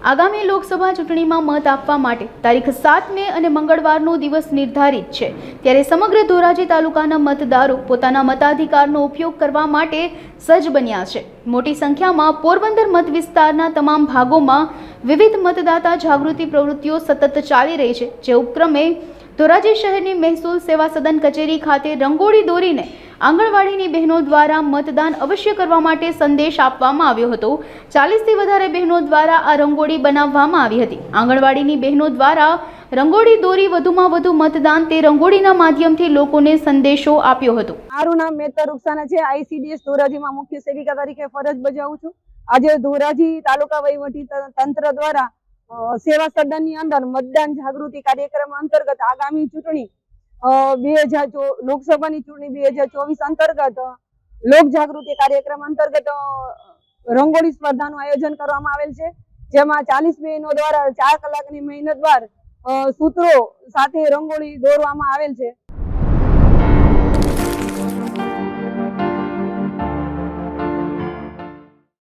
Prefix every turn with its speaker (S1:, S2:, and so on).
S1: આગામી લોકસભા ચૂંટણીમાં મત આપવા માટે તારીખ સાત મે અને મંગળવારનો દિવસ નિર્ધારિત છે. ત્યારે સમગ્ર ધોરાજી તાલુકાના મતદારો પોતાના મતાધિકારનો ઉપયોગ કરવા માટે સજ્જ બન્યા છે. મોટી સંખ્યામાં પોરબંદર મત વિસ્તારના તમામ ભાગોમાં વિવિધ મતદાતા જાગૃતિ પ્રવૃત્તિઓ સતત ચાલી રહી છે. જે ઉપક્રમે ધોરાજી શહેરની મહેસૂલ સેવા સદન કચેરી ખાતે રંગોળી દોરીને આંગણવાડીની બહેનો દ્વારા મતદાન અવશ્ય કરવા માટે સંદેશ આપવામાં આવ્યો હતો. ચાલીસથી વધારે બહેનો દ્વારા આ રંગોળી બનાવવામાં આવી હતી. આંગણવાડીની બહેનો દ્વારા રંગોળી દોરી વધુમાં વધુ મતદાન તે રંગોળીના માધ્યમથી લોકોને સંદેશો આપ્યો હતો.
S2: મારું નામ મેતર રૂપસાના છે. આઈસીડીએસ ધોરાજીમાં મુખ્ય સેવિકા તરીકે ફરજ બજાવું છું. આજે ધોરાજી તાલુકા વહીવટી તંત્ર દ્વારા સેવા સદનની અંદર મતદાન જાગૃતિ કાર્યક્રમ અંતર્ગત આગામી ચૂંટણી બે હજાર લોકસભાની ચૂંટણી બે હજાર ચોવીસ અંતર્ગત, લોક જાગૃતિ કાર્યક્રમ અંતર્ગત રંગોળી સ્પર્ધાનું આયોજન કરવામાં આવેલ છે. જેમાં ચાલીસ બહેનો દ્વારા ચાર કલાકની મહેનત બાદ સૂત્રો સાથે રંગોળી દોરવામાં આવેલ છે.